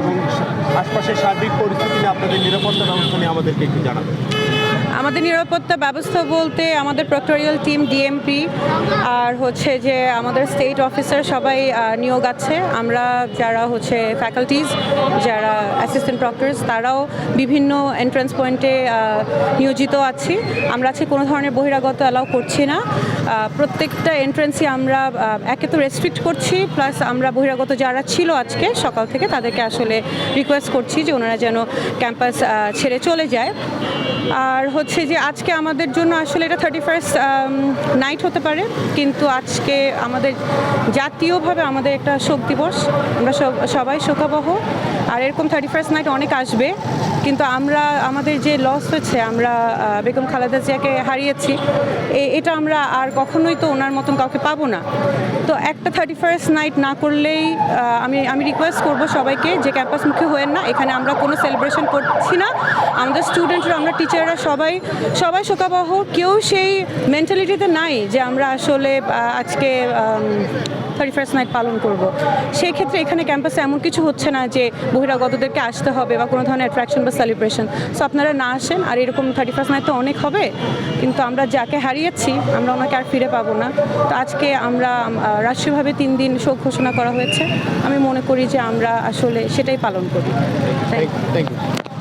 এবং আশপাশের সার্বিক পরিস্থিতি নিয়ে আপনাদের নিরাপত্তা ব্যবস্থা নিয়ে আমাদেরকে একটু জানাবেন। আমাদের নিরাপত্তা ব্যবস্থা বলতে আমাদের প্রক্টোরিয়াল টিম, ডিএমপি, আর হচ্ছে যে আমাদের স্টেট অফিসার সবাই নিয়োগ আছে। আমরা যারা হচ্ছে ফ্যাকাল্টিজ যারা অ্যাসিস্ট্যান্ট প্রক্টরস তারাও বিভিন্ন এন্ট্রান্স পয়েন্টে নিয়োজিত আছি। আমরা আজকে কোনো ধরনের বহিরাগত অ্যালাউ করছি না। প্রত্যেকটা এন্ট্রান্সই আমরা একে তো রেস্ট্রিক্ট করছি প্লাস আমরা বহিরাগত যারা ছিল আজকে, সকাল থেকে তাদেরকে আসলে রিকোয়েস্ট করছি যে ওনারা যেন ক্যাম্পাস ছেড়ে চলে যায়। আর হচ্ছে যে আজকে আমাদের জন্য আসলে এটা থার্টি ফার্স্ট নাইট হতে পারে, কিন্তু আজকে আমাদের জাতীয়ভাবে আমাদের একটা শোক দিবস। আমরা সব, সবাই শোকাবহ। আর এরকম থার্টি ফার্স্ট নাইট অনেক আসবে। কিন্তু আমরা, আমাদের যে লস হয়েছে আমরা বেগম খালেদা জিয়াকে হারিয়েছি এটা আমরা আর কখনোই তো ওনার মতন কাউকে পাবো না। তো একটা থার্টি ফার্স্ট নাইট না করলেই আমি আমি রিকোয়েস্ট করব সবাইকে যে ক্যাম্পাসমুখী হয়েন না, এখানে আমরা কোনো সেলিব্রেশন করছি না। আমাদের স্টুডেন্টরা আমরা টিচাররা সবাই সবাই শোকাবহ। কেউ সেই মেন্টালিটিতে নাই যে আমরা আসলে আজকে থার্টি ফার্স্ট নাইট পালন করব। সেই ক্ষেত্রে এখানে ক্যাম্পাসে এমন কিছু হচ্ছে না যে বহিরাগতদেরকে আসতে হবে বা কোনো ধরনের অ্যাট্রাকশন সেলিব্রেশন সো আপনারা না আসেন আর এরকম থার্টি ফার্স্ট নাইট তো অনেক হবে কিন্তু আমরা যাকে হারিয়েছি আমরা ওনাকে আর ফিরে পাবো না। তো আজকে আমরা রাষ্ট্রীয়ভাবে তিন দিন শোক ঘোষণা করা হয়েছে। আমি মনে করি যে আমরা আসলে সেটাই পালন করি। Thank you